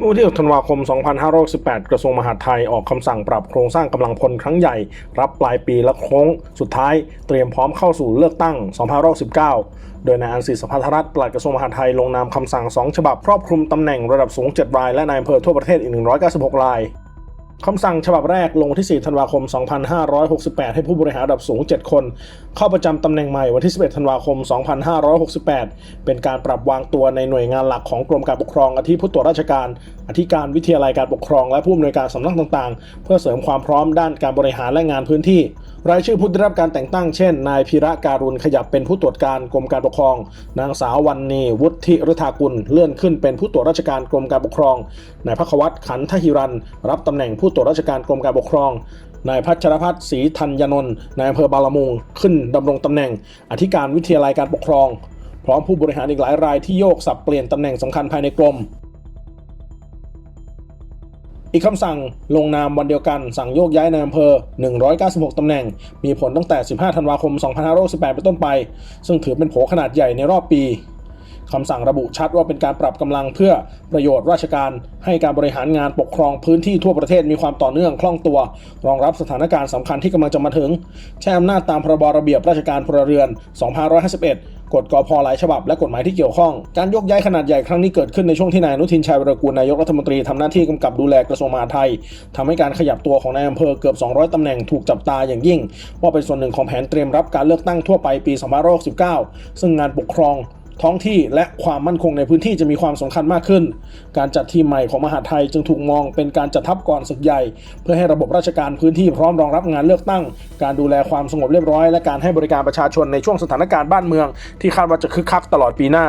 เมื่อวันที่6ธันวาคม 2518 กระทรวงมหาดไทยออกคำสั่งปรับโครงสร้างกำลังพลครั้งใหญ่ รับปลายปีและโค้ง สุดท้ายเตรียมพร้อมเข้าสู่เลือกตั้ง 2519 โดยนายอันศิษพัทรรัตน์ปลัดกระทรวงมหาดไทยลงนามคำสั่ง 2 ฉบับครอบคลุมตำแหน่งระดับสูง 7 ราย และนายอำเภอทั่วประเทศอีก 196 ราย คำสั่งฉบับแรกลงวันที่ 4 ธันวาคม 2568 ให้ผู้บริหารระดับสูง 7 คน เข้าประจำตำแหน่งใหม่วันที่ 11 ธันวาคม 2568 เป็นการปรับวางตัวในหน่วยงานหลักของกรมการปกครองอาทิผู้ตรวจราชการ อธิการวิทยาลัยการปกครอง และผู้อำนวยการสำนักต่างๆ เพื่อเสริมความพร้อมด้านการบริหารและงานพื้นที่ รายชื่อผู้ได้รับการแต่งตั้งเช่น นายพีระการุณขยับเป็นผู้ตรวจการกรมการปกครอง นางสาววันนีวุฒิฤทธากุลเลื่อนขึ้นเป็นผู้ตรวจราชการกรมการปกครอง นายพักวัตรขันทหิรันรับตำแหน่งผู้ตรวจราชการกรมการปกครอง นายพัชรพัฒน์ศรีธัญนนท์นายอำเภอบางละมุงขึ้นดำรงตำแหน่ง อธิการวิทยาลัยการปกครอง พร้อมผู้บริหารอีกหลายรายที่โยกสับเปลี่ยนตำแหน่งสำคัญภายในกรมอีกคำสั่งลงนามวันเดียวกันสั่งโยกย้ายในอำเภอ 196 ตำแหน่ง มีผลตั้งแต่ 15 ธันวาคม 2518 เป็นต้นไป ซึ่งถือเป็นโผขนาดใหญ่ในรอบปี คำสั่งระบุชัดว่าเป็นการปรับกำลังเพื่อประโยชน์ราชการ ให้การบริหารงานปกครองพื้นที่ทั่วประเทศมีความต่อเนื่องคล่องตัว รองรับสถานการณ์สำคัญที่กำลังจะมาถึง ใช้อำนาจตามพรบระเบียบราชการพลเรือน 2551 กฎกพหลายฉบับและกฎหมายที่เกี่ยวข้อง การยกย้ายขนาดใหญ่ครั้งนี้เกิดขึ้นในช่วงที่นายอนุทินชัยวรกูลนายกรัฐมนตรีทำหน้าที่กำกับดูแลกระทรวงมหาดไทยทำให้การขยับตัวของนายอำเภอเกือบ 200ตำแหน่งถูกจับตาอย่างยิ่ง ว่าเป็นส่วนหนึ่งของแผนเตรียมรับการเลือกตั้งทั่วไปปี2569 ซึ่งงานปกครอง ท้องที่และความมั่นคงในพื้นที่จะมีความสำคัญมากขึ้น การจัดทีมใหม่ของมหาไทยจึงถูกมองเป็นการจัดทัพก่อนศึกใหญ่ เพื่อให้ระบบราชการพื้นที่พร้อมรองรับงานเลือกตั้ง การดูแลความสงบเรียบร้อย และการให้บริการประชาชนในช่วงสถานการณ์บ้านเมือง ที่คาดว่าจะคึกคักตลอดปีหน้า